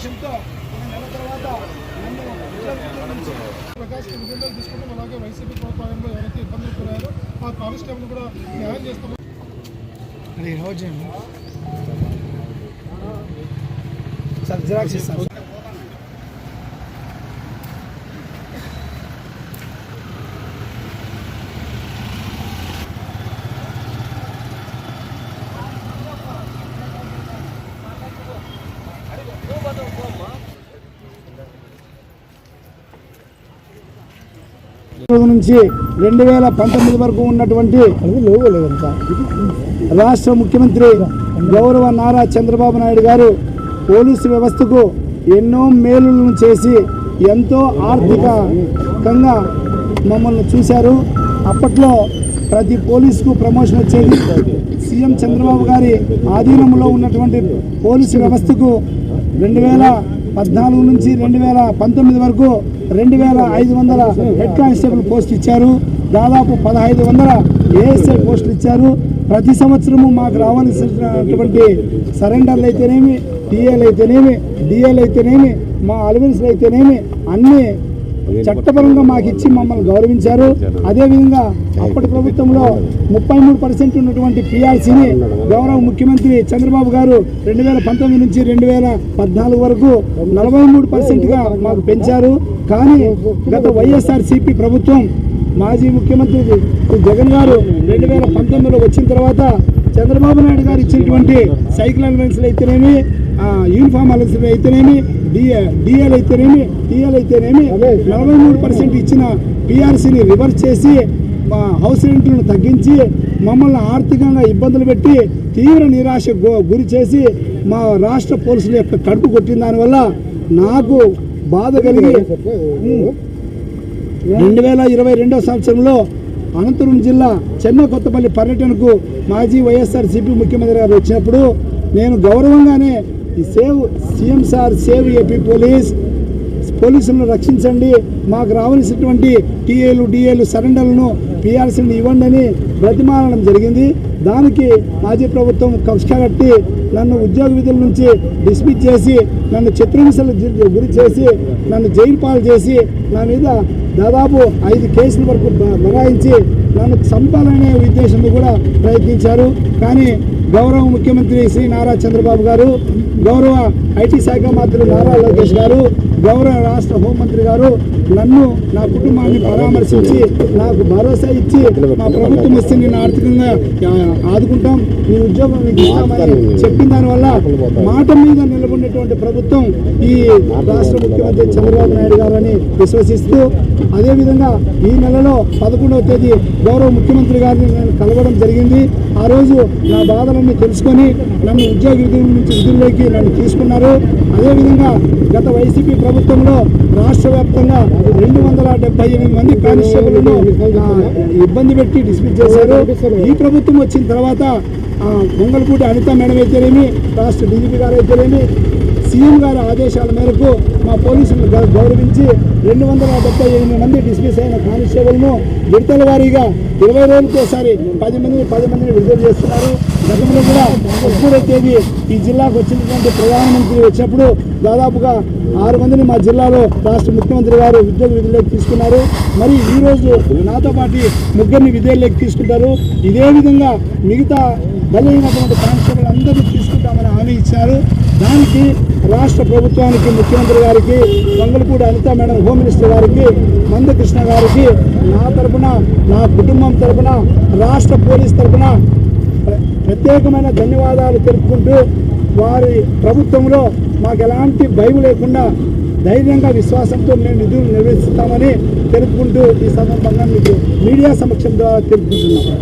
ఉద్దేశంతో ఒక నెల తర్వాత నన్ను ఉద్యోగం విధుల్లో తీసుకుంటాం. అలాగే వైసీపీ ప్రభుత్వంలో ఎవరైతే ఇబ్బందులు గురయ్యారో ఆ కానిస్టేబుల్ కూడా న్యాయం చేస్తాం. ఈరోజు సార్ జిరాక్స్ ఇస్తాను నుంచి రెండు వేల పంతొమ్మిది వరకు ఉన్నటువంటి రాష్ట్ర ముఖ్యమంత్రి గౌరవ నారా చంద్రబాబు నాయుడు గారు పోలీసు వ్యవస్థకు ఎన్నో మేలులను చేసి ఎంతో ఆర్థికంగా మమ్మల్ని చూశారు. అప్పట్లో ప్రతి పోలీసుకు ప్రమోషన్ వచ్చేది సీఎం చంద్రబాబు గారి ఆధీనంలో ఉన్నటువంటి పోలీసు వ్యవస్థకు రెండు వేల పద్నాలుగు నుంచి రెండు వేల పంతొమ్మిది వరకు రెండు వేల ఐదు వందల హెడ్ కానిస్టేబుల్ పోస్ట్ ఇచ్చారు. దాదాపు పదహైదు వందల ఏఎస్ఐ పోస్టులు ఇచ్చారు. ప్రతి సంవత్సరము మాకు రావాల్సినటువంటి సరెండర్లు అయితేనేమి టీఏలు అయితేనేమి డిఏలు అయితేనేమి మా అలవెన్స్లు అయితేనేమి అన్నీ చట్టపరంగా మాకు ఇచ్చి మమ్మల్ని గౌరవించారు. అదేవిధంగా అప్పటి ప్రభుత్వంలో ముప్పై మూడు పర్సెంట్ ఉన్నటువంటి పిఆర్సీని గౌరవ ముఖ్యమంత్రి చంద్రబాబు గారు రెండు వేల పంతొమ్మిది నుంచి రెండు వేల పద్నాలుగు వరకు నలభై మూడు పర్సెంట్గా మాకు పెంచారు. కానీ గత వైఎస్ఆర్ సిపి ప్రభుత్వం మాజీ ముఖ్యమంత్రి జగన్ గారు రెండు వేల పంతొమ్మిదిలో వచ్చిన తర్వాత చంద్రబాబు నాయుడు గారు ఇచ్చినటువంటి సైకిల్ అలవెన్స్లు అయితేనేమి యూనిఫామ్ అలవెన్స్లు అయితేనేమి డిఏ డిఎల్ అయితేనేమి టీఎల్ అయితేనేమి నలభై మూడు పర్సెంట్ ఇచ్చిన పిఆర్సీని రివర్స్ చేసి మా హౌస్ రెంట్లను తగ్గించి మమ్మల్ని ఆర్థికంగా ఇబ్బందులు పెట్టి తీవ్ర నిరాశ గురి చేసి మా రాష్ట్ర పోలీసుల యొక్క కడుపు కొట్టిన దానివల్ల నాకు బాధ కలిగి రెండు వేల ఇరవై రెండో సంవత్సరంలో అనంతపురం జిల్లా చెన్న కొత్తపల్లి పర్యటనకు మాజీ వైఎస్ఆర్ సిపి ముఖ్యమంత్రి గారు వచ్చినప్పుడు నేను గౌరవంగానే ఈ save CM sir save AP police. పోలీసులను రక్షించండి. మాకు రావాల్సినటువంటి టీఏలు డిఏలు సరెండర్లను పిఆర్సీని ఇవ్వండి అని బ్రతిమాలడం జరిగింది. దానికి మాజీ ప్రభుత్వం కక్ష కట్టి నన్ను ఉద్యోగ విధుల నుంచి డిస్మిస్ చేసి నన్ను చిత్రహింసలు గురి చేసి నన్ను జైలు పాలు చేసి నా మీద దాదాపు ఐదు కేసుల వరకు బ- బనాయించి నన్ను చంపాలనే ఉద్దేశంతో కూడా ప్రయత్నించారు. కానీ గౌరవ ముఖ్యమంత్రి శ్రీ నారా చంద్రబాబు గారు గౌరవ ఐటీ శాఖ మంత్రి నారా లోకేష్ గారు గౌరవ రాష్ట్ర హోంమంత్రి గారు నన్ను నా కుటుంబాన్ని పరామర్శించి నాకు భరోసా ఇచ్చి మా ప్రభుత్వం వస్తే నేను ఆర్థికంగా ఆదుకుంటాం మీ ఉద్యోగం మీకు ఇస్తామని చెప్పిన దానివల్ల మాట మీద నిలబడినటువంటి ప్రభుత్వం ఈ రాష్ట్ర ముఖ్యమంత్రి చంద్రబాబు నాయుడు గారని విశ్వసిస్తూ అదేవిధంగా ఈ నెలలో పదకొండవ తేదీ గౌరవ ముఖ్యమంత్రి గారిని నేను కలవడం జరిగింది. ఆ రోజు నా బాధలన్నీ తెలుసుకొని నన్ను ఉద్యోగ విధుల నుంచి విధుల్లోకి నన్ను తీసుకున్నారు. అదేవిధంగా గత వైసీపీ ప్రభుత్వంలో రాష్ట్ర వ్యాప్తంగా రెండు వందల డెబ్బై ఎనిమిది మంది కానిస్టేబుల్ను ఇబ్బంది పెట్టి డిస్మిస్ చేశారు. ఈ ప్రభుత్వం వచ్చిన తర్వాత మంగళపూడి అనిత మేడం అయితేనేమి రాష్ట్ర డీజీపీ గారు అయితేనేమి సీఎం గారి ఆదేశాల మేరకు మా పోలీసులను గౌ- గౌరవించి రెండు వందల డెబ్బై ఎనిమిది మంది డిస్మిస్ అయిన కానిస్టేబుల్ను విడతల వారీగా ఇరవై రోజులకు ఒకసారి పది మంది పది మందిని విడుదల చేస్తున్నారు. గతంలో కూడా ముప్పై తేదీ ఈ జిల్లాకు వచ్చినటువంటి ప్రధానమంత్రి వచ్చినప్పుడు దాదాపుగా ఆరు మందిని మా జిల్లాలో రాష్ట్ర ముఖ్యమంత్రి గారు ఉద్యోగ విధుల్లోకి తీసుకున్నారు. మరి ఈ రోజు నాతో పాటు ముగ్గురిని విధుల్లోకి తీసుకుంటారు. ఇదే విధంగా మిగతా బలైనటువంటి కానిస్టేబుల్ అందరినీ తీసుకుంటామని హామీ ఇచ్చారు. దానికి రాష్ట్ర ప్రభుత్వానికి ముఖ్యమంత్రి గారికి Mangalapudi Anitha madam home minister గారికి మందకృష్ణ గారికి నా తరపున నా కుటుంబం తరపున రాష్ట్ర పోలీస్ తరపున ప్రత్యేకమైన ధన్యవాదాలు తెలుపుకుంటూ వారి ప్రభుత్వంలో మాకు ఎలాంటి భయం లేకుండా ధైర్యంగా విశ్వాసంతో మేము విధులు నిర్వహిస్తామని తెలుపుకుంటూ ఈ సందర్భంగా మీకు మీడియా సమక్షం ద్వారా తెలుపుకుంటున్నాం.